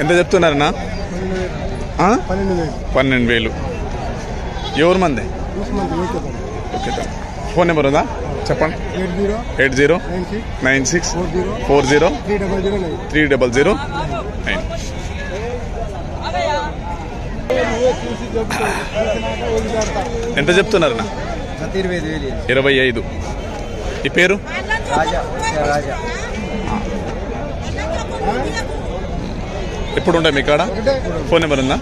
ఎంత చెప్తున్నారన్నా? పన్నెండు వేలు. ఎవరు మంది? ఓకే ఫోన్ నెంబర్ ఉందా? చెప్పండి. Eight zero nine six four zero three double zero nine. ఎంత చెప్తున్నారన్నా? గత ఇరవై ఐదు. వేలు ఇరవై ఐదు ఈ పేరు? రాజా రాజా. ఎప్పుడు ఉంటాయి మీ కాడ? ఫోన్ నెంబర్ ఉందా?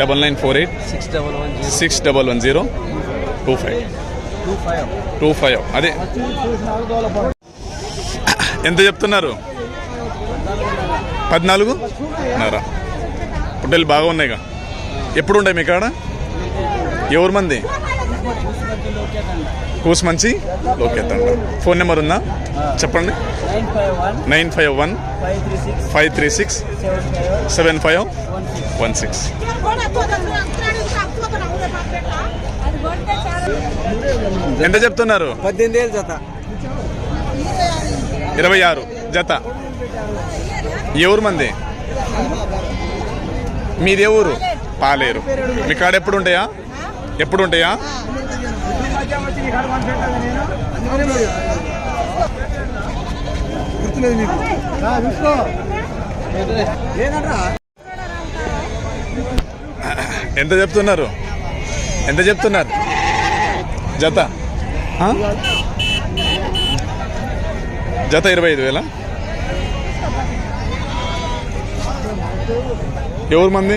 Double nine four eight six double one zero two five two five two five అదే. ఎంత చెప్తున్నారు? పద్నాలుగు? నరా. పుట్టెలు బాగా ఉన్నాయిగా. ఎప్పుడు ఉంటాయి మీ కాడ? ఎవరు మంది? కూసుమంచి లోకేతండ ఫోన్ నెంబర్ ఉందా? చెప్పండి. Nine five one five three six seven five one six. ఎంత చెప్తున్నారు? పద్దెనిమిది వేలు జత ఇరవై ఆరు. జత. ఎవరు మంది? మీది ఊరు? పాలేరు. మీ కాడ ఎప్పుడు ఉంటాయా? ఎప్పుడు ఉంటాయా ఎంత చెప్తున్నారు? ఎంత చెప్తున్నారు? జత? జత ఇరవై ఐదు వేల? ఎవరు మంది?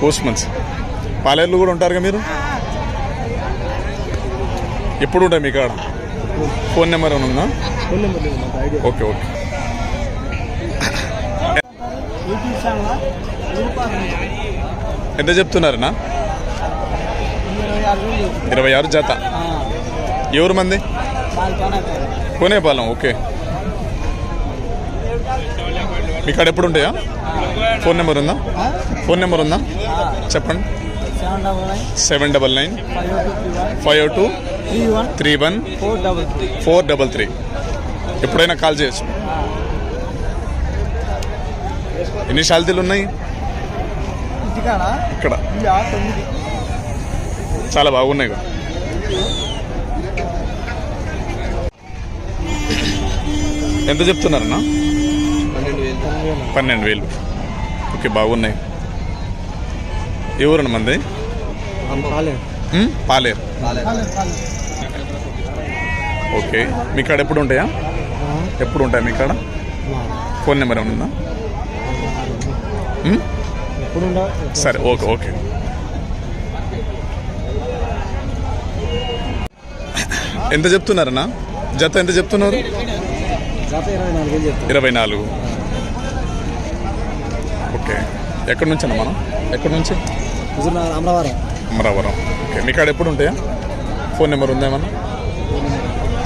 కూసుమంచి పాలేర్లు కూడా ఉంటారుగా మీరు? ఎప్పుడు ఉంటాయి మీ కాడ? ఫోన్ నెంబర్ ఏమైనా ఉందా? Okay okay. ఎంత వేలు ఇరవై ఆరు జత. ఎవరు మంది? కొనేపాలెం. ఓకే. మీ కాడ ఎప్పుడు ఉంటాయా? ఫోన్ నెంబర్ ఉందా? ఫోన్ నెంబర్ ఉందా? చెప్పండి. Seven double nine five two three five two one three one four double three. ఎప్పుడైనా కాల్ చేయొచ్చు. ఎన్ని శాలతీలు ఉన్నాయి? ఇక్కడ. చాలా బాగున్నాయి కదా. ఎంత చెప్తున్నారన్నా? పన్నెండు వేలు. ఓకే బాగున్నాయి. ఎవరు మంది? కాలేదు ఉమ్, పాలేరు. ఓకే. మీ కాడ ఎప్పుడు ఉంటాయా? ఎప్పుడు ఉంటాయి మీ కాడ? ఫోన్ నెంబర్ ఏమైనా ఉందా? సరే ఓకే ఓకే. ఎంత చెప్తున్నారన్నా? జత ఎంత చెప్తున్నారు? ఇరవై నాలుగు ఓకే. ఎక్కడి నుంచి అన్న మనం? ఎక్కడి నుంచి? అమరావరం. అమరావరం. ఓకే. మీ కాడ ఎప్పుడు ఉంటాయా? ఫోన్ నెంబర్ ఉందా ఏమన్నా?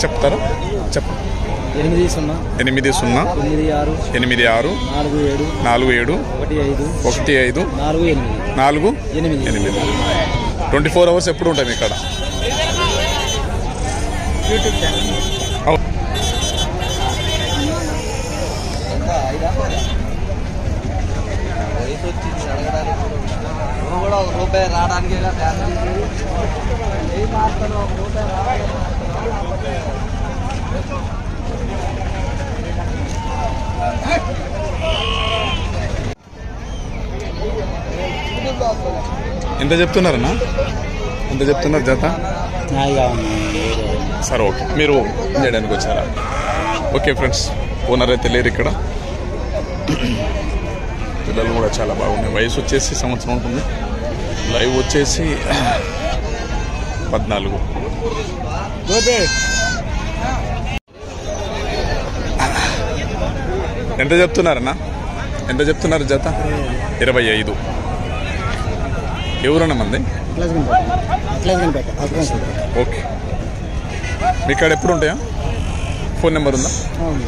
చెప్తారా? చెప్ప ఎనిమిది సున్నా. ఎనిమిది సున్నా. ఎనిమిది ఆరు. ఎనిమిది ఆరు. నాలుగు ఏడు. నాలుగు ఏడు. ఒకటి ఐదు. ఒకటి ఐదు. నాలుగు ఎనిమిది. నాలుగు ఎనిమిది. ఎనిమిది. ట్వంటీ ఫోర్ అవర్స్ ఎప్పుడు ఉంటాయి మీ కాడ? యూట్యూబ్ ఛానల్ అవు. కూడా ఒక రూపాయి రావడానికి ఒక రూపాయి ఎంత చెప్తున్నారన్నా? ఎంత చెప్తున్నారు జత? సరే ఓకే. మీరు చేయడానికి వచ్చారా? Okay friends. ఓనర్ అయితే లేరు ఇక్కడ. పిల్లలు కూడా చాలా బాగున్నాయి. వయసు వచ్చేసి సంవత్సరం ఉంటుంది. లైవ్ వచ్చేసి పద్నాలుగు. ఎంత చెప్తున్నారన్నా? ఎంత చెప్తున్నారు జత? ఇరవై ఐదు. ఎవరన్నా మంది? ఓకే. మీ కాడ ఎప్పుడు ఉంటాయా? ఫోన్ నెంబర్ ఉందా?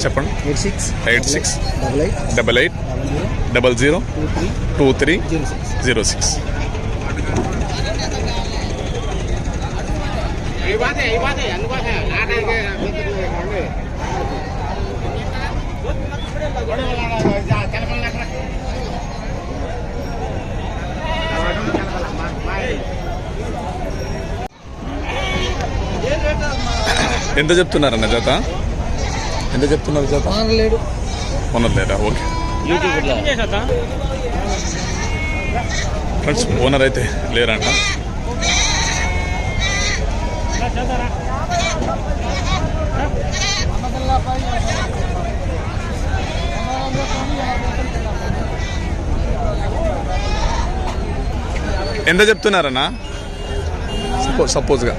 చెప్పండి. Eight six eight six double eight double zero two three zero six. ఎంత చెప్తున్నారన్న జత? ఎంత చెప్తున్నారు జత? లేడు. ఓనర్ లేడా? ఓకే. ఫ్రెండ్స్ ఓనర్ అయితే లేరంట. ఎంత చెప్తున్నారన్నా? సపో సపోజ్గా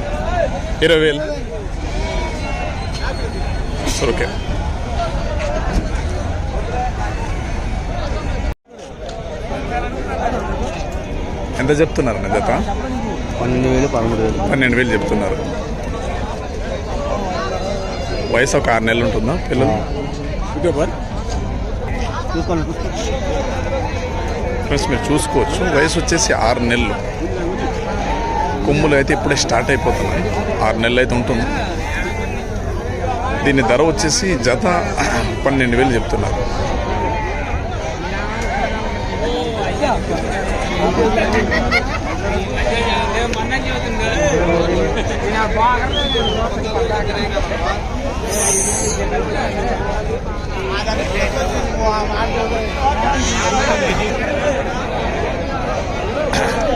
ఇరవై వేలు. ఓకే ఎంత చెప్తున్నారన్న జత? పన్నెండు వేలు పదమూడు వేలు. పన్నెండు వేలు చెప్తున్నారు. వయసు ఒక ఆరు నెలలు ఉంటుందా పిల్లలు? ఫ్రెండ్స్ మీరు చూసుకోవచ్చు. వయసు వచ్చేసి ఆరు నెలలు. కొమ్ములు అయితే ఇప్పుడే స్టార్ట్ అయిపోతున్నాయి. ఆరు నెలలు అయితే ఉంటుంది. దీని ధర వచ్చేసి జత పన్నెండు వేలు చెప్తున్నారు.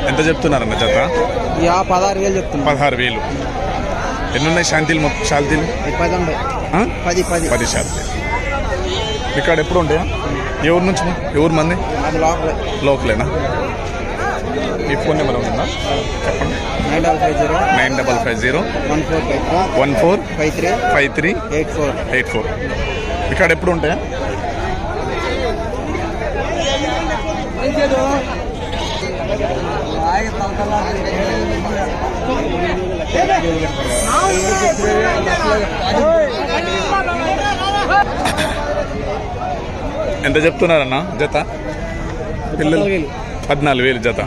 ఎంత చెప్తున్నారన్న జత? పదహారు వేలు చెప్తున్నా. పదహారు వేలు. ఎన్ని ఉన్నాయి శాంతిలు మొత్తం శాంతిలు? పది? పది పది. పది శాంతి ఇక్కడ ఎప్పుడు ఉంటాయా ఎవరి నుంచి? ఎవరు మంది? లోకలేనా? మీ ఫోన్ నెంబర్ ఉందా? చెప్పండి. Nine double five zero nine double five zero one four five four one four five three five three eight four eight four. ఇక్కడ ఎప్పుడు ఉంటాయా? ఎంత చెప్తున్నారన్న? జత? పిల్లలు? పద్నాలుగు వేలు జత.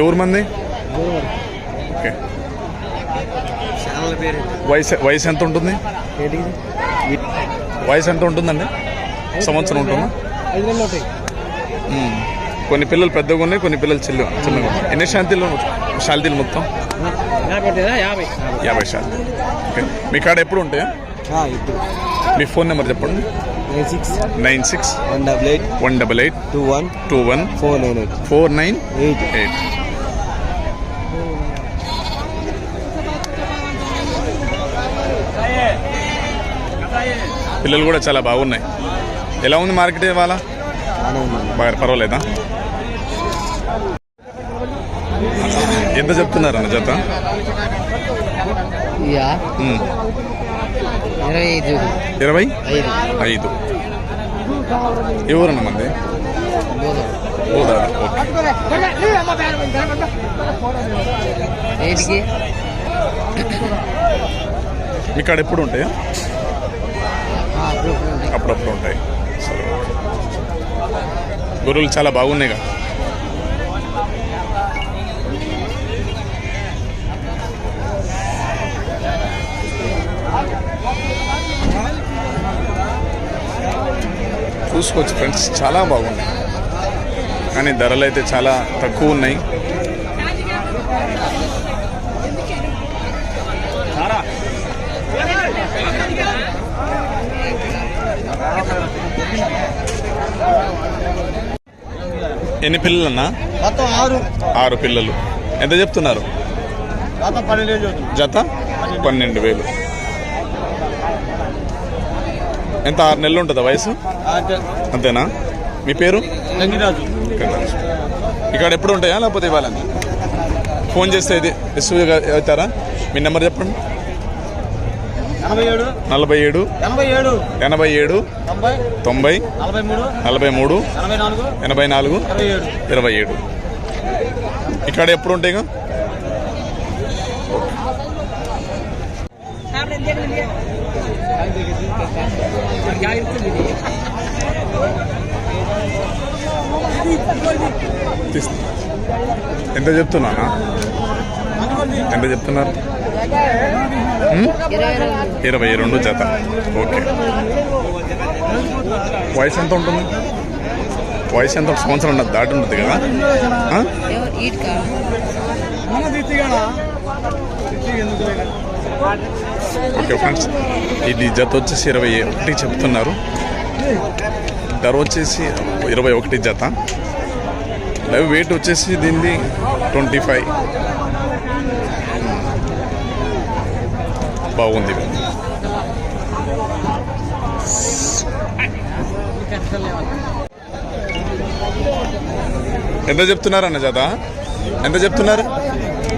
ఎవరు మంది? ఓకే. వయసు వయసు ఎంత ఉంటుంది? వయసు ఎంత ఉంటుందండి? సంవత్సరం ఉంటుందా. కొన్ని పిల్లలు పెద్దగా ఉన్నాయి కొన్ని పిల్లలు చిల్లు చిన్నగా ఉన్నాయి. ఎన్ని శాంతిలు శాంతిలు మొత్తం? యాభై. శాంతి ఓకే. మీ కాడ ఎప్పుడు ఉంటాయా? మీ ఫోన్ నెంబర్ చెప్పండి. Nine six nine six one double eight one double eight two one two one four nine eight four nine eight eight. పిల్లలు కూడా చాలా బాగున్నాయి. ఎలా ఉంది మార్కెట్ ఇవాళ? బాగా పర్వాలేదా? ఎంత చెప్తున్నారన్న జత? యా. మ్మ్. ఇరవై ఐదు. ఎవరన్న మంది? గోదావరి ఓకే. ఎయిట్కి మీ కాడ ఎప్పుడు ఉంటాయా? అప్పుడప్పుడు ఉంటాయి. గొర్రెలు చాలా బాగున్నాయిగా. చూసుకోవచ్చు ఫ్రెండ్స్. చాలా బాగున్నాయి కానీ ధరలు అయితే చాలా తక్కువ ఉన్నాయి. ఎన్ని పిల్లలన్నా? మొత్తం ఆరు. ఆరు పిల్లలు. ఎంత చెప్తున్నారు. జత? పన్నెండు వేలు. ఎంత ఆరు నెలలు ఉంటుందా వయసు? అంతేనా? మీ పేరు? రంగిరాజు ఇక్కడ ఎప్పుడు ఉంటాయా లేకపోతే ఇవ్వాలని ఫోన్ చేస్తే ఇది రిసీవ్ అవుతారా? మీ నెంబర్ చెప్పండి. ఎనభై ఏడు. నలభై ఏడు. ఎనభై ఏడు. తొంభై. నలభై మూడు. ఎనభై నాలుగు. ఇరవై ఏడు. ఇక్కడ ఎప్పుడు ఉంటాయి ఎంత చెప్తున్నానా? ఎంత చెప్తున్నారు? ఇరవై రెండు జత. ఓకే. వయసు ఎంత ఉంటుంది? వయసు ఎంత? ఒక సంవత్సరం ఉన్నది దాటి ఉంటుంది కదా? మన ఓకే ఫ్రెండ్స్ ఇది జత వచ్చేసి ఇరవై ఒకటి చెప్తున్నారు. ధర వచ్చేసి ఇరవై ఒకటి జత. లైవ్ వెయిట్ వచ్చేసి దీనిది ట్వంటీ ఫైవ్. బాగుంది. ఎంత చెప్తున్నారన్న జత? ఎంత చెప్తున్నారు?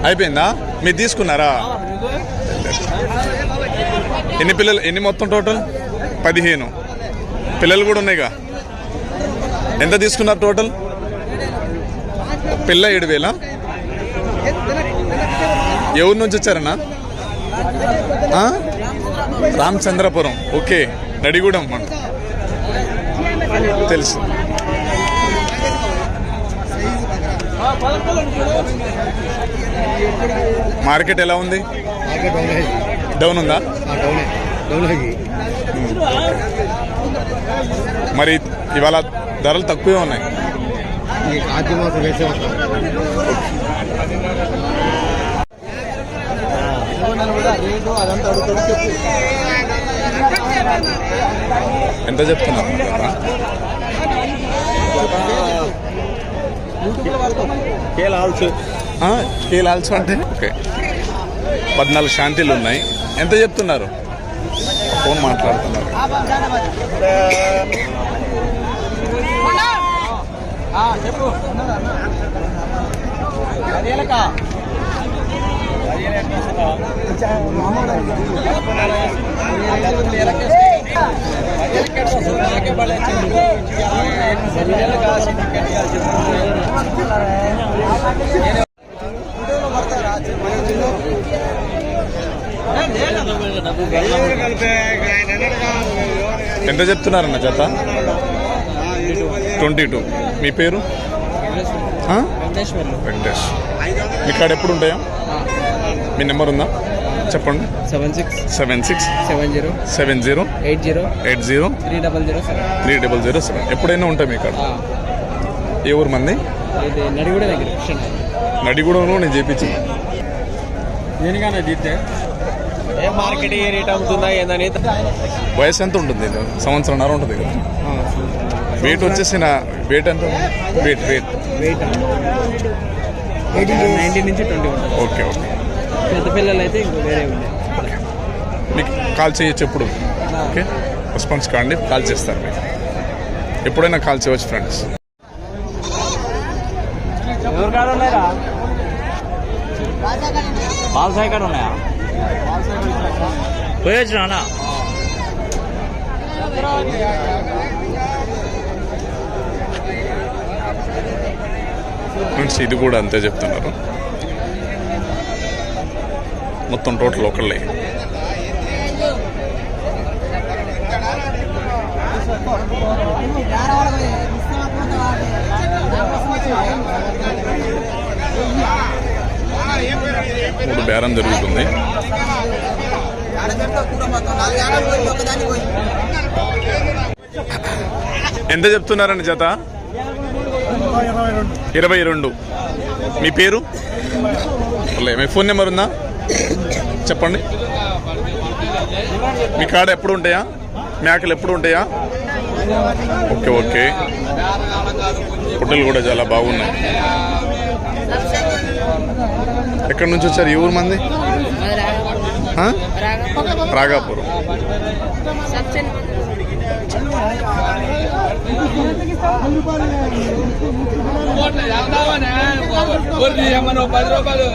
అయిపోయిందా? మీరు తీసుకున్నారా? ఎన్ని పిల్లలు ఎన్ని మొత్తం టోటల్ పదిహేను. పిల్లలు కూడా ఉన్నాయిగా? ఎంత తీసుకున్నారు టోటల్ పిల్ల ఏడు వేల? ఎవరి నుంచి వచ్చారన్నా? రామచంద్రపురం. ఓకే. నడిగూడెం మన తెలుసు. మార్కెట్ ఎలా ఉంది? డౌన్ ఉందా? మరి ఇవాళ ధరలు తక్కువే ఉన్నాయి. ఎంత చెప్తున్నారు? కేల్ ఆల్స్ కేలాల్సి అంటే? ఓకే. పద్నాలుగు శాంతిలు ఉన్నాయి. ఎంత చెప్తున్నారు? ఫోన్ మాట్లాడుతున్నారు. చెప్పు ఎంత చెప్తున్నారన్న జత? Twenty two. మీ పేరు? వెంకటేష్. మీ కాడ ఎప్పుడు ఉంటాయా? మీ నెంబర్ ఉందా? చెప్పండి. Seven six. Seven six. Seven zero. Seven zero. Eight zero. Eight zero. Three double zero seven. Three double zero seven. ఎప్పుడైనా ఉంటాయి మీ కాడ? ఏ ఊరు మంది? నడిగూడ దగ్గర. నడిగూడెంలో నేను చేపించి. దేనికన్నా తీస్తే ఏ మార్కెట్ ఏ రేట్ అమ్ముతుందా ఏందని? వయసు ఎంత ఉంటుంది? సంవత్సరంన్నర ఉంటుంది కదా. వెయిట్ వచ్చేసి నా వెయిట్ ఎంత వెయిట్ వెయిట్ వెయిట్ నైన్టీన్ నుంచి ట్వంటీ ఓకే ఓకే పెద్ద పిల్లలు అయితే ఇంకో వేరే ఉన్నాయి మీకు కాల్ చేయొచ్చు ఎప్పుడు? ఓకే రెస్పాన్స్ కాండి కాల్ చేస్తారు మీకు. ఎప్పుడైనా కాల్ చేయవచ్చు ఫ్రెండ్స్ బాల్సాయి కాడ ఉన్నాయా? పోయొచ్చు ఫ్రెండ్స్ ఇది కూడా అంతే చెప్తున్నారు. మొత్తం టోటల్ ఒకళ్ళే. మూడు బేరం జరుగుతుంది. ఎంత చెప్తున్నారండి జత? ఇరవై రెండు. మీ పేరు? మీ ఫోన్ నెంబర్ ఉందా? చెప్పండి. మీ కాడ ఎప్పుడు ఉంటాయా? మేకలు ఎప్పుడు ఉంటాయా? Okay okay. పుట్టలు కూడా చాలా బాగున్నాయి. ఎక్కడి నుంచి వచ్చారు? ఈ ఊరు మంది? రాగాపురం పది రూపాయలు